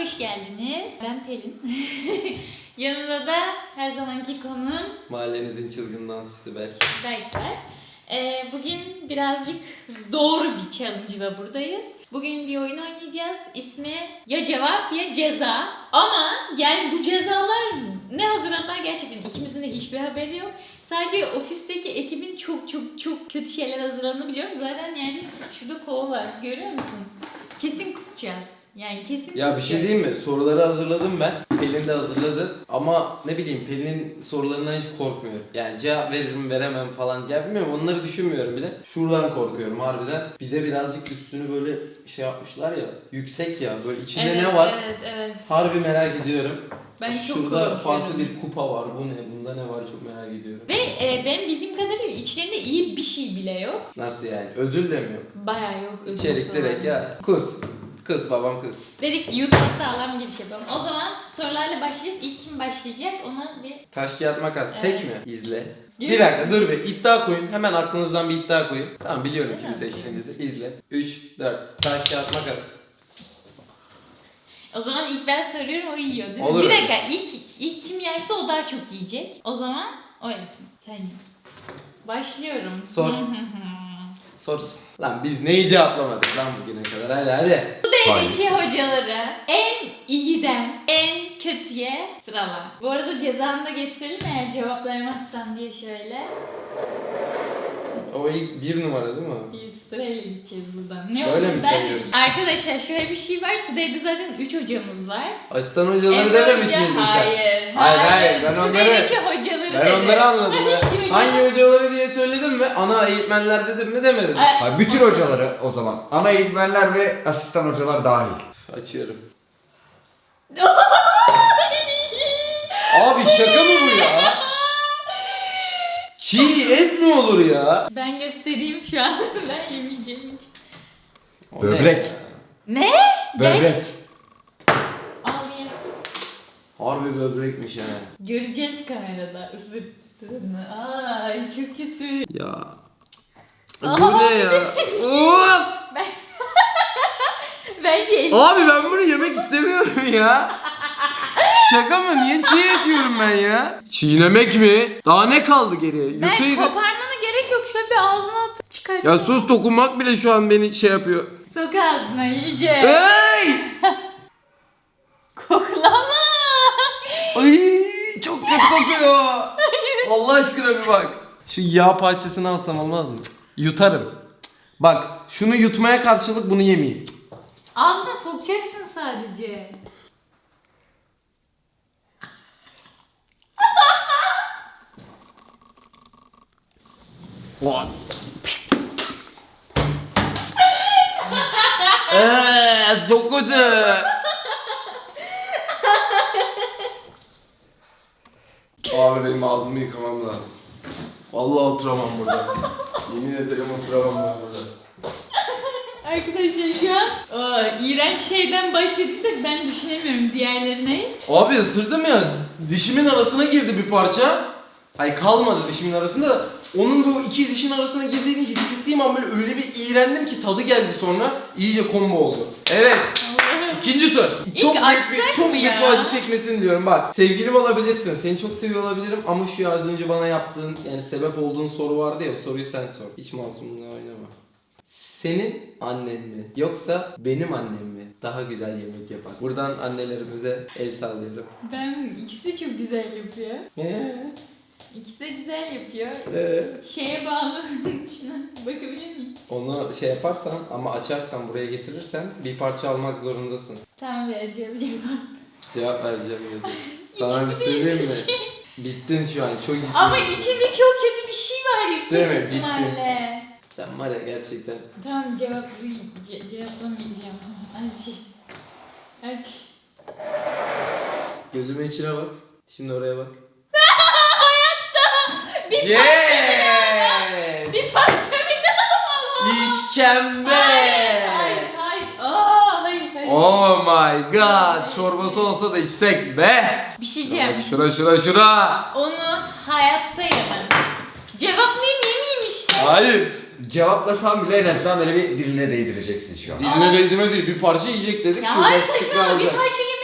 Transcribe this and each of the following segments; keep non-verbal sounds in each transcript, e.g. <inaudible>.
hoş geldiniz. Ben Pelin. <laughs> Yanımda da her zamanki konuğum Mahallenizin çılgın Sibel. Berk var. Ee, bugün birazcık zor bir challenge ile buradayız. Bugün bir oyun oynayacağız. İsmi ya cevap ya ceza. Ama yani bu cezalar ne hazırladılar gerçekten ikimizin de hiçbir haberi yok. Sadece ofisteki ekibin çok çok çok kötü şeyler hazırladığını biliyorum. Zaten yani şurada kova var. Görüyor musun? Kesin kusacağız. Yani kesin Ya bir şey diyeyim mi? Soruları hazırladım ben. Pelin de hazırladı. Ama ne bileyim Pelin'in sorularından hiç korkmuyorum. Yani cevap veririm veremem falan. Ya bilmiyorum onları düşünmüyorum bile. Şuradan korkuyorum harbiden. Bir de birazcık üstünü böyle şey yapmışlar ya. Yüksek ya. Böyle içinde Evet, ne var? Evet evet. Harbi merak ediyorum. Ben çok Şurada korkuyorum. farklı bir kupa var. Bu ne? Bunda ne var? Çok merak ediyorum. Ve e, benim bildiğim kadarıyla içlerinde iyi bir şey bile yok. Nasıl yani? Ödül de mi yok? Bayağı yok. ödül İçerik falan. direkt ya. Kız. Kız babam kız. Dedik YouTube'a sağlam giriş yapalım. O zaman sorularla başlayacağız. İlk kim başlayacak ona bir... Taş kağıt makas Evet. tek mi? İzle. Bir Görüyorsun. dakika dur bir iddia koyun. Hemen aklınızdan bir iddia koyun. Tamam biliyorum kimi yapayım? seçtiğinizi. İzle. 3, 4. Taş kağıt makas. O zaman ilk ben soruyorum o yiyor değil mi? Olur Bir dakika ilk, ilk kim yerse o daha çok yiyecek. O zaman o yesin. Sen ye. Başlıyorum. Sor. <laughs> Sorsun. Lan biz neyi cevaplamadık lan bugüne kadar hadi hadi. Bu devredeki hocaları en iyiden en kötüye sırala. Bu arada cezanı da getirelim eğer cevaplayamazsan diye şöyle. O ilk bir numara değil mi? Bir sırayla gideceğiz buradan. Ne Böyle olur mi ben- sayıyoruz? Arkadaşlar şöyle bir şey var. Today'de zaten 3 hocamız var. Asistan hocaları Emre dememiş Hoca- miydin sen? Hayır. Hayır, hayır, ben onları- Today'deki hocaları Ben onları anladım ya. <laughs> Hangi hoca? Hangi hocaları diye söyledim mi? Ana eğitmenler dedim mi demedim. Ay- Hayır, bütün hocaları o zaman. Ana eğitmenler ve asistan hocalar dahil. Açıyorum. <laughs> Abi şaka mı bu ya? <laughs> Çiğ et mi olur ya? Ben göstereyim şu an. <laughs> ben yemeyeceğim hiç. O ne Böbrek. Ne? Böbrek. Al ye. Harbi böbrekmiş ha. Göreceğiz kamerada ısırttığını. Ay çok kötü. Ya. Aha, bu ne ya? Of! <laughs> Bence el... Abi ben bunu yemek istemiyorum ya. Şaka mı? Niye çiğ et yiyorum ben ya? Çiğnemek mi? Daha ne kaldı geriye? Ben Yutayım. koparmana gerek yok. Şöyle bir ağzına atıp çıkart. Ya sus dokunmak bile şu an beni şey yapıyor. Sok ağzına iyice. Hey! <laughs> Koklama. Ay çok kötü kokuyor. Allah aşkına bir bak. Şu yağ parçasını alsam olmaz mı? Yutarım. Bak şunu yutmaya karşılık bunu yemeyeyim. Ağzına sokacaksın sadece. Lan. <laughs> Eee çok kötü. Abi benim ağzımı yıkamam lazım. Vallahi oturamam burada. Yemin ederim oturamam ben burada. Arkadaşlar şu an o iğrenç şeyden başladıysak ben düşünemiyorum diğerlerine. Abi ısırdım ya dişimin arasına girdi bir parça. Hayır kalmadı dişimin arasında da onun bu iki dişin arasına girdiğini hissettiğim an böyle öyle bir iğrendim ki tadı geldi sonra iyice combo oldu. Evet ikinci tur. İlk çok büyük açsak bir, çok mı büyük ya? bir acı çekmesin diyorum bak. Sevgilim olabilirsin seni çok seviyor olabilirim ama şu az önce bana yaptığın yani sebep olduğun soru vardı ya o soruyu sen sor. Hiç masumluğuna oynama. Senin annen mi yoksa benim annem mi daha güzel yemek yapar? Buradan annelerimize el sallıyorum. Ben ikisi de çok güzel yapıyor. Ee, İkisi de güzel yapıyor. ee. Şeye bağlı. <laughs> Şuna bakabilir miyim? Onu şey yaparsan ama açarsan buraya getirirsen bir parça almak zorundasın. Tamam vereceğim cevap. Cevap vereceğim dedi. <laughs> Sana bir İkisi de söyleyeyim mi? Bittin şu an çok ciddi. Ama içinde çok kötü bir şey var Değil mi? yüksek Bitti. ihtimalle. Sen var ya gerçekten. Tamam cevap ce- cevaplamayacağım. Aç. Aç. Gözümün içine bak. Şimdi oraya bak. Bir parça bir daha alalım. İşkembe! Hayır, hayır, hayır. Aa, hayır, hayır. Oh my god! Çorbası olsa da içsek be! Bir şey diyeceğim. Şura şura şura! Onu hayatta yemem. Cevaplayayım yemeyeyim işte. Hayır! Cevaplasan bile en azından böyle bir diline değdireceksin şu an. Diline değdirme değil bir parça yiyecek dedik. Ya şuradan hayır saçmalama bir parça yemek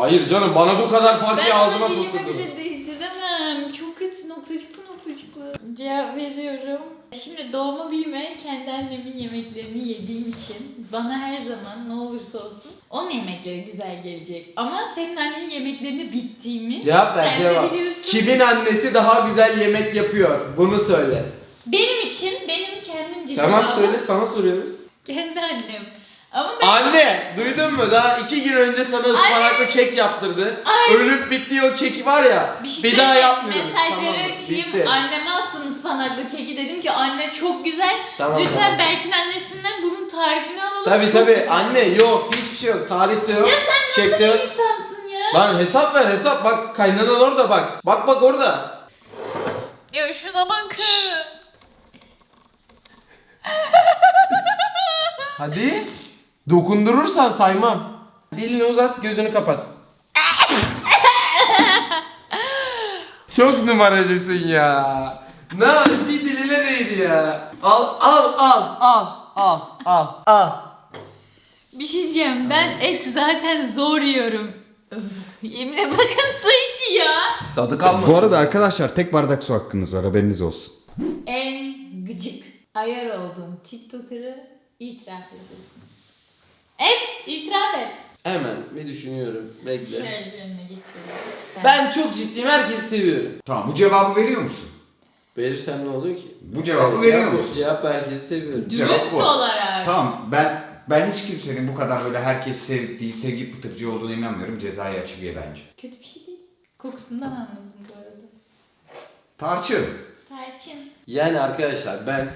Hayır canım bana bu kadar parçayı Ben ağzıma sokturdun. bile Cevap veriyorum. Şimdi doğma büyüme kendi annemin yemeklerini yediğim için bana her zaman ne olursa olsun onun yemekleri güzel gelecek. Ama senin annenin yemeklerini bittiğini Cevap ver sen de cevap. biliyorsun. Kimin annesi daha güzel yemek yapıyor? Bunu söyle. Benim için benim kendimce Tamam cevabım söyle sana soruyoruz. Kendi annem. Ama ben Anne duydun mu? Daha iki gün önce sana ıspanaklı kek yaptırdı. Ay. Ölüp bittiği o keki var ya. bir, Bir, şey daha söyleyeyim. yapmıyoruz. Mesajları Tamam açayım. Bitti. Anneme attım ıspanaklı keki. Dedim ki anne çok güzel. Tamam, Lütfen tamam. Berk'in annesinden bunun tarifini alalım. Tabi tabi anne yok hiçbir şey yok. Tarihte yok. Ya sen nasıl bir insansın ya? Lan hesap ver hesap bak kaynanan orada bak. Bak bak orada. Ya şuna bakın. Hadi. Dokundurursan saymam. Dilini uzat gözünü kapat. Çok numaracısın ya. Ne bir diline değdi ya. Al al al al al al al. Bir şey diyeceğim. Ben et zaten zor yiyorum. Öf, Yeminle bakın su içiyor. Tadı kalmadı. Bu arada arkadaşlar tek bardak su hakkınız var haberiniz olsun. En gıcık ayar olduğun TikToker'ı itiraf ediyorsun. Et, itiraf et. Hemen bir düşünüyorum. Bekle. Şöyle önüne getiriyorum. Ben çok ciddiyim herkesi seviyorum. Tamam bu cevabı veriyor musun? Verirsem ne oluyor ki? Bu cevabı Evet, veriyor cevap- musun? Cevap herkesi seviyorum. Cevap Dürüst bu. olarak. Tamam ben ben hiç kimsenin bu kadar böyle herkes sevdiği, sevgi pıtırcı olduğunu inanmıyorum. Cezayı açıklıyor bence. Kötü bir şey değil. Kokusundan anladım bu arada. Tarçın. Tarçın. Yani arkadaşlar ben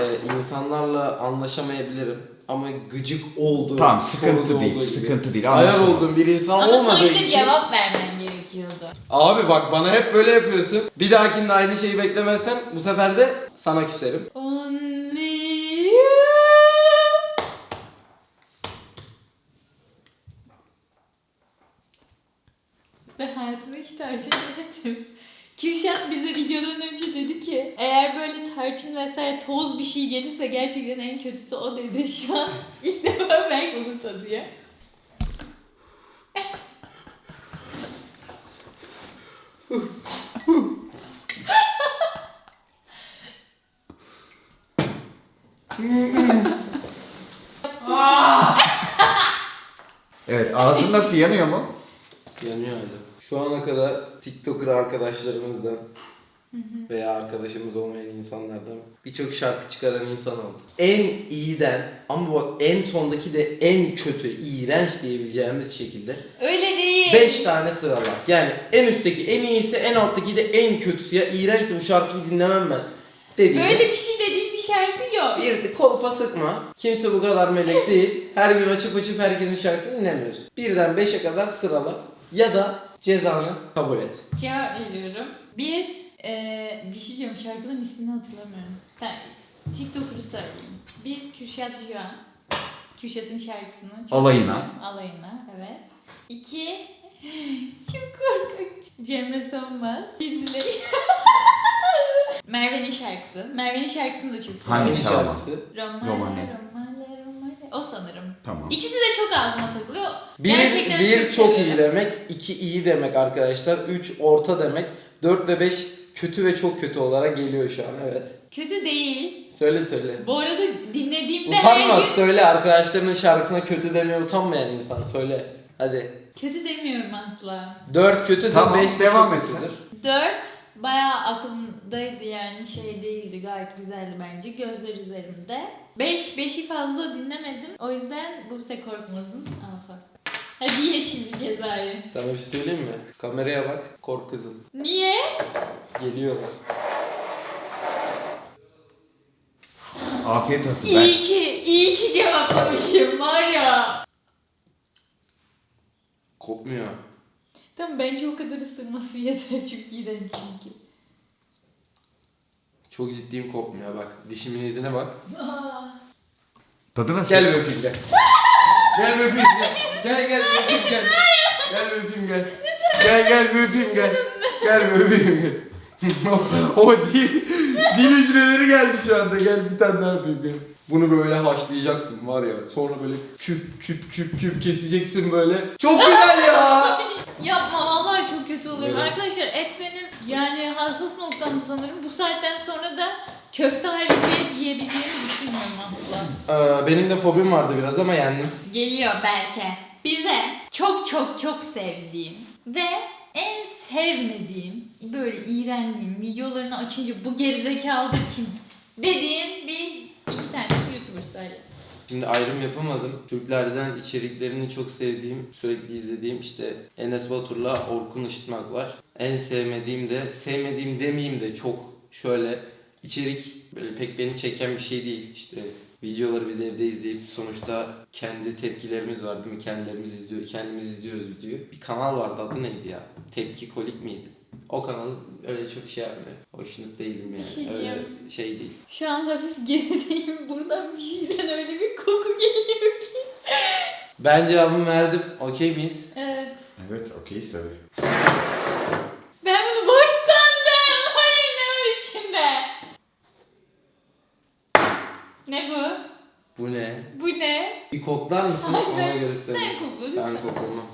e, insanlarla anlaşamayabilirim ama gıcık olduğum, Tamam, sıkıntı değil, olduğu gibi, sıkıntı değil, Ayar anlaşıldı. olduğum bir insan Ama olmadığı sonuçta için. cevap vermen gerekiyordu. Abi bak bana hep böyle yapıyorsun. Bir dahakinde aynı şeyi beklemezsen bu sefer de sana küserim. Only you. Ben hayatımda hiç tarçın yemedim. Kürşat bize videodan önce dedi ki eğer böyle tarçın vesaire toz bir şey gelirse gerçekten en kötüsü o dedi. <laughs> Şu an ilk defa ben onu tadıyor. Evet ağzın nasıl yanıyor mu? Yanıyor hala. Şu ana kadar TikToker arkadaşlarımızdan veya arkadaşımız olmayan insanlardan birçok şarkı çıkaran insan oldu. En iyiden ama bak en sondaki de en kötü, iğrenç diyebileceğimiz şekilde Öyle değil. 5 tane sıralar. Yani en üstteki en iyisi, en alttaki de en kötüsü. Ya iğrençti bu şarkıyı dinlemem ben. Dediğim. Böyle bir şey dediğim bir şarkı yok. Bir de kolpa sıkma. Kimse bu kadar melek <laughs> değil. Her gün açıp açıp herkesin şarkısını dinlemiyorsun. Birden 5'e kadar sırala. Ya da cezanı kabul et. Cevap veriyorum. Bir, eee bir şey diyeceğim şarkının ismini hatırlamıyorum. Ben TikToker'ı söyleyeyim. Bir, Kürşat Juan. Kürşat'ın şarkısını. çok Alayına. seviyorum. Alayına, evet. İki, <laughs> çok korkunç. Cemre Sönmez. Kendine. <laughs> Merve'nin şarkısı. Merve'nin şarkısını da çok seviyorum. Hangi Hangi şarkı? şarkısı? Romale, romale. O Tamam. İkisi de çok ağzıma takılıyor. Bir, Gerçekten bir çok iyi demek, iki iyi demek arkadaşlar, üç orta demek, dört ve beş kötü ve çok kötü olarak geliyor şu an evet. Kötü değil. Söyle söyle. Bu arada dinlediğimde her Utanma gün söyle arkadaşlarının şarkısına kötü demiyor utanmayan insan söyle. Hadi. kötü demiyorum asla. 4 kötü de Tamam, 5 de devam çok et kötüdür. 4 bayağı aklımdaydı yani şey değildi gayet güzeldi bence gözler üzerimde. 5 5'i fazla dinlemedim o yüzden Buse Korkmaz'ın Alfa. Hadi ye şimdi cezayı. Sana bir şey söyleyeyim mi? Kameraya bak, kork kızım. Niye? Geliyorlar. Afiyet olsun. Ben... İyi ki, iyi ki cevaplamışım var ya. Kopmuyor. Tamam bence o kadar ısırması <laughs> yeter çünkü iğrenç çünkü. Çok ciddiyim kopmuyor bak. Dişimin izine bak. Tadı nasıl? Gel bir öpeyim gel. gel bir öpeyim gel. Gel gel bir öpeyim gel. Gel bir öpeyim gel. Gel gel bir öpeyim gel. Gel bir öpeyim gel. <laughs> o, o dil, dil hücreleri geldi şu anda. Gel bir tane daha öpeyim gel. Bunu böyle haşlayacaksın var ya. Sonra böyle küp küp küp küp keseceksin böyle. Çok güzel ya. <laughs> Yapma vallahi çok kötü oluyorum. Evet. Arkadaşlar et benim yani hassas noktam sanırım. Bu saatten sonra da köfte harici bir et yiyebileceğimi düşünmüyorum asla. Ee, benim de fobim vardı biraz ama yendim. Geliyor Berke. Bize çok çok çok sevdiğin ve en sevmediğin, böyle iğrendiğin videolarını açınca bu gerizekalı kim dediğin bir iki tane YouTuber söyle. Şimdi ayrım yapamadım. Türklerden içeriklerini çok sevdiğim, sürekli izlediğim işte Enes Batur'la Orkun Işıtmak var. En sevmediğim de, sevmediğim demeyeyim de çok şöyle içerik böyle pek beni çeken bir şey değil. İşte videoları biz evde izleyip sonuçta kendi tepkilerimiz var değil mi? Kendilerimiz izliyor, kendimiz izliyoruz videoyu. Bir kanal vardı adı neydi ya? Tepki Kolik miydi? O kanal öyle çok şey yapmıyor. Hoşnut değilim Bir yani. şey öyle diyeyim. şey değil. Şu an hafif gerideyim. Buradan bir şeyden öyle bir koku geliyor ki. Ben cevabımı verdim. Okey miyiz? Evet. Evet okeyiz tabii. Ben bunu boş sandım. Hayır ne var içinde? Ne bu? Bu ne? Bu ne? Bir koklar mısın? Hayır, Ona ben- göre söyle. Sen kokla lütfen. Ben koklamam.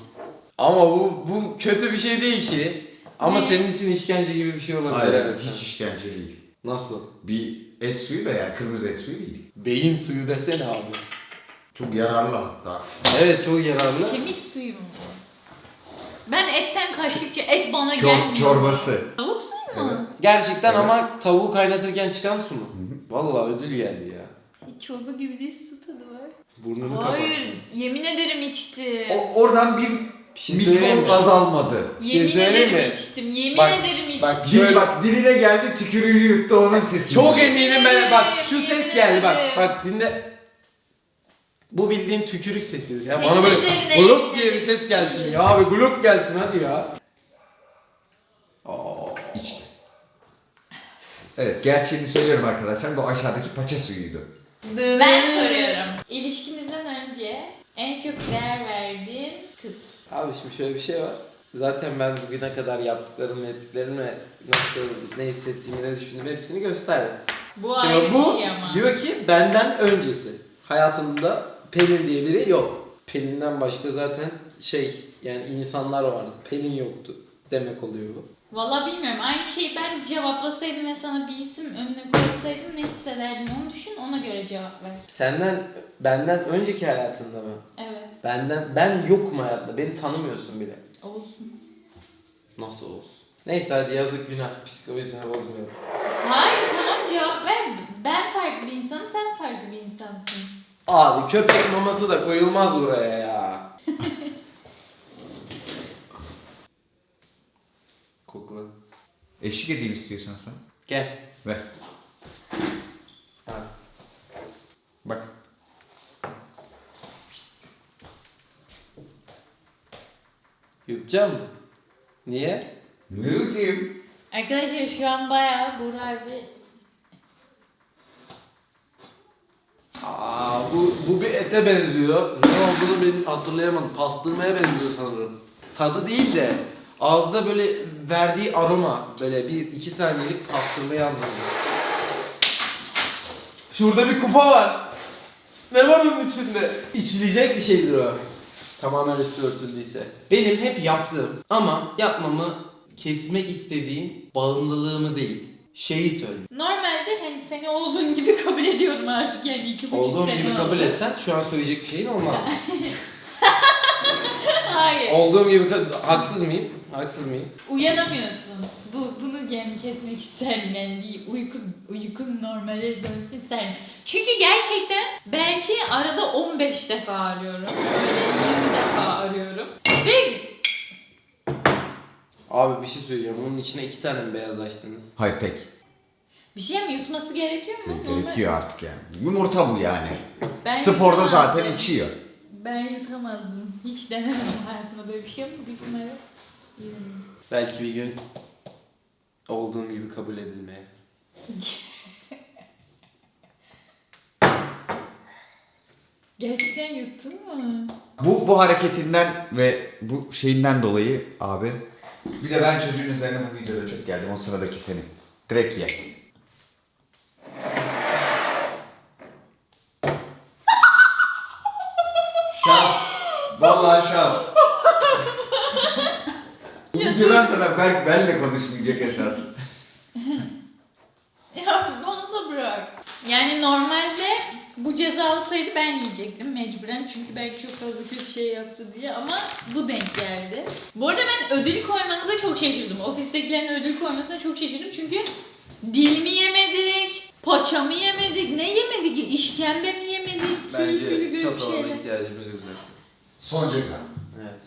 Ama bu bu kötü bir şey değil ki. Ama Ne? senin için işkence gibi bir şey olabilir. Hayır evet. hiç işkence değil. Nasıl? Bir et suyu da yani kırmızı et suyu değil. Beyin suyu desene abi. Çok yararlı hatta. Evet çok yararlı. Kemik suyu mu? Ben etten kaçtıkça et bana Çor- gelmiyor. çorbası. Tavuk suyu mu? Gerçekten Evet. ama tavuğu kaynatırken çıkan su mu? Vallahi ödül geldi ya. Hiç çorba gibi değil su tadı var. Burnunu kapat. Hayır, yemin ederim içtim. O, oradan bir Bir şey söyleyeyim mikron mi? azalmadı. bir şey yemin söyleyeyim ederim mi? içtim. Yemin Bak, ederim içtim. bak, Dil Şöyle- bak diline geldi tükürüğünü yuttu onun sesi. Çok Yemin eminim ben bak şu ses geldi bak ederim. bak dinle. Bu bildiğin tükürük sesi ya. Senin Bana böyle üzerine gluk diye bir ses gelsin ya abi gluk gelsin hadi ya. Aa. İçti. Evet gerçeğini söylüyorum arkadaşlar bu aşağıdaki paça suyuydu. Ben soruyorum. İlişkimizden önce en çok değer verdiğin kız. Abi şimdi şöyle bir şey var. Zaten ben bugüne kadar yaptıklarımı, ettiklerimi, nasıl, ne hissettiğimi, ne düşündüğümü hepsini gösterdim. Bu Şimdi ayrı bu bir şey ama. diyor ki benden öncesi. Hayatında Pelin diye biri yok. Pelin'den başka zaten şey yani insanlar vardı. Pelin yoktu demek oluyor bu. Valla bilmiyorum. Aynı şeyi ben cevaplasaydım ve sana bir isim önüne koysaydım ne hissederdin onu düşün ona göre cevap ver. Senden benden önceki hayatında mı? Evet. Benden ben yokum hayatta. Beni tanımıyorsun bile. Olsun. Nasıl olsun? Neyse hadi yazık günah. Psikolojisini bozmuyorum. Hayır tamam cevap ver. Ben farklı bir insanım sen farklı bir insansın. Abi köpek maması da koyulmaz buraya ya. <laughs> Kokla. Eşlik edeyim istiyorsan sen. Gel. Ver. Yutacak mı? Niye? Ne yutayım? Arkadaşlar şu an bayağı Burak abi Aa bu bu bir ete benziyor. Ne olduğunu ben hatırlayamadım. Pastırmaya benziyor sanırım. Tadı değil de ağızda böyle verdiği aroma böyle bir iki saniyelik pastırmayı andırıyor. Şurada bir kupa var. Ne var onun içinde? İçilecek bir şeydir o. Tamamen üstü örtüldüyse. Benim hep yaptığım ama yapmamı kesmek istediğim bağımlılığımı değil. Şeyi söyle. Normalde hani seni olduğun gibi kabul ediyorum artık yani iki buçuk Olduğum sene gibi oldu. kabul etsen şu an söyleyecek bir şeyin olmaz. <laughs> Hayır. Olduğum gibi haksız mıyım? Haksız mıyım? Uyanamıyorsun. Bu bunu yani kesmek isterim yani bir uyku uykun normale dönsün isterim. Çünkü gerçekten belki arada 15 defa arıyorum. Böyle 20 defa arıyorum. Ve Abi bir şey söyleyeceğim. Onun içine iki tane mi beyaz açtınız? Hayır tek. bir şey mi yutması gerekiyor mu? Normal- Gerekiyor artık yani. Yumurta bu yani. Ben Sporda yutamazdım. zaten içiyor. Ben yutamazdım. Hiç denemedim hayatımda böyle bir şey ama büyük ihtimalle. Belki bir gün olduğum gibi kabul edilmeye. <laughs> Gerçekten yuttun mu? Bu bu hareketinden ve bu şeyinden dolayı abi. Bir de ben çocuğun üzerine bu videoda çok geldim. O sıradaki senin. Direkt ye. Şans. Vallahi şans. <laughs> Bu videodan sonra Berk benle konuşmayacak esas. <laughs> Ya onu da bırak. Yani normalde bu ceza olsaydı ben yiyecektim mecburen çünkü belki çok fazla kötü şey yaptı diye ama bu denk geldi. Bu arada ben ödül koymanıza çok şaşırdım. Ofistekilerin ödül koymasına çok şaşırdım çünkü dil mi yemedik, paça mı yemedik, ne yemedik, işkembe mi yemedik, tüy tüylü böyle bir şeyler. ihtiyacımız yok zaten. Son ceza. Evet.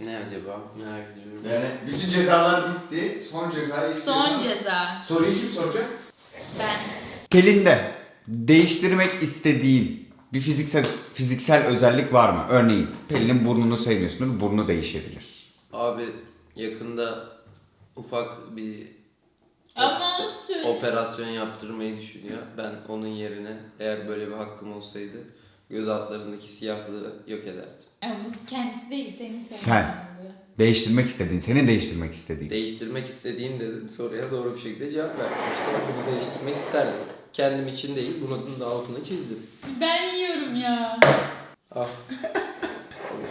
Ne acaba? Merak ediyorum. Yani bütün cezalar bitti. Son cezayı Son ceza. Soruyu kim soracak? Ben. Pelinde değiştirmek istediğin bir fiziksel fiziksel özellik var mı? Örneğin Pelin'in burnunu sevmiyorsunuz, burnu değişebilir. Abi yakında ufak bir Ama onu söyle. operasyon yaptırmayı düşünüyor. Ben onun yerine eğer böyle bir hakkım olsaydı göz altlarındaki siyahlığı yok ederdim. Yani bu kendisi değil senin sen. Sen. Değiştirmek istediğin, senin değiştirmek istediğin. Değiştirmek istediğin dedin soruya doğru bir şekilde cevap verdim. İşte ben bunu değiştirmek isterdim. Kendim için değil, bunun da altını çizdim. Ben yiyorum ya. Ah.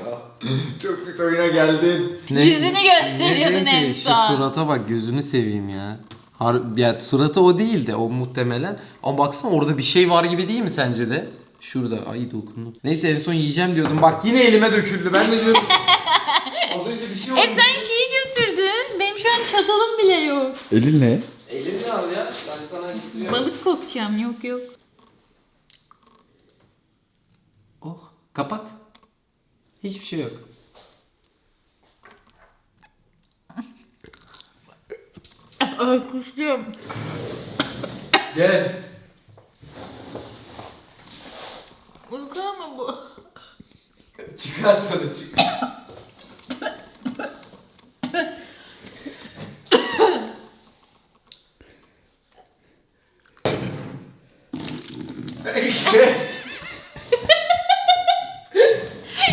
ah. <laughs> Çok pis oyuna geldin. Yüzünü gösteriyordun en Şu son. surata bak gözünü seveyim ya. Har ya suratı o değil de o muhtemelen. Ama baksana orada bir şey var gibi değil mi sence de? Şurada ay dokundum. Neyse en son yiyeceğim diyordum. Bak yine elime döküldü. Ben de diyorum. <laughs> Az önce bir şey oldu. E sen şeyi götürdün. Benim şu an çatalım bile yok. Elin ne? Elini al ya. Ben sana getiriyorum. Balık kokacağım. Yok yok. Oh. Kapat. Hiçbir şey yok. <laughs> Ay kusacağım. Gel. Uyku mı bu? Çıkart onu çık.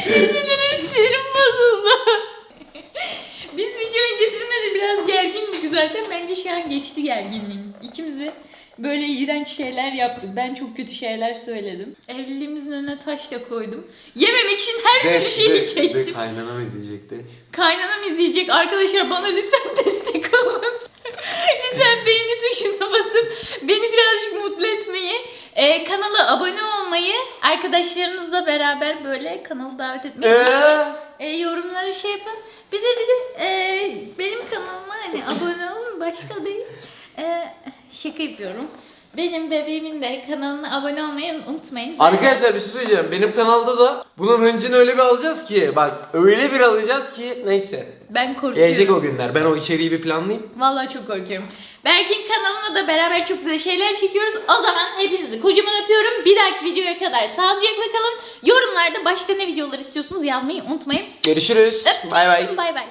Sinirim sinirim bozuldu. Biz video öncesinde de biraz gergindik zaten. Bence şu an geçti gerginliğimiz. İkimiz de böyle iğrenç şeyler yaptık. Ben çok kötü şeyler söyledim. Evliliğimizin önüne taş da koydum. Yememek için her türlü şeyi çektim. Kaynanam izleyecekti. Kaynanam izleyecek. Arkadaşlar bana lütfen <laughs> destek olun. lütfen beğeni tuşuna basıp beni birazcık mutlu etmeyi, e, kanala abone olmayı, arkadaşlarınızla beraber böyle kanalı davet etmeyi, e, yorumları şey yapın. Bir de bir de e, benim kanalıma hani abone olun başka değil. E, şaka yapıyorum. Benim bebeğimin de kanalına abone olmayı unutmayın. Arkadaşlar bir şey söyleyeceğim. Benim kanalda da bunun hıncını öyle bir alacağız ki. Bak öyle bir alacağız ki neyse. ben korkuyorum. Gelecek o günler. Ben o içeriği bir planlayayım. Vallahi çok korkuyorum. Berk'in kanalına da beraber çok güzel şeyler çekiyoruz. O zaman hepinizi kocaman öpüyorum. Bir dahaki videoya kadar sağlıcakla kalın. Yorumlarda başka ne videolar istiyorsunuz yazmayı unutmayın. Görüşürüz. Bay bay. Bay bay.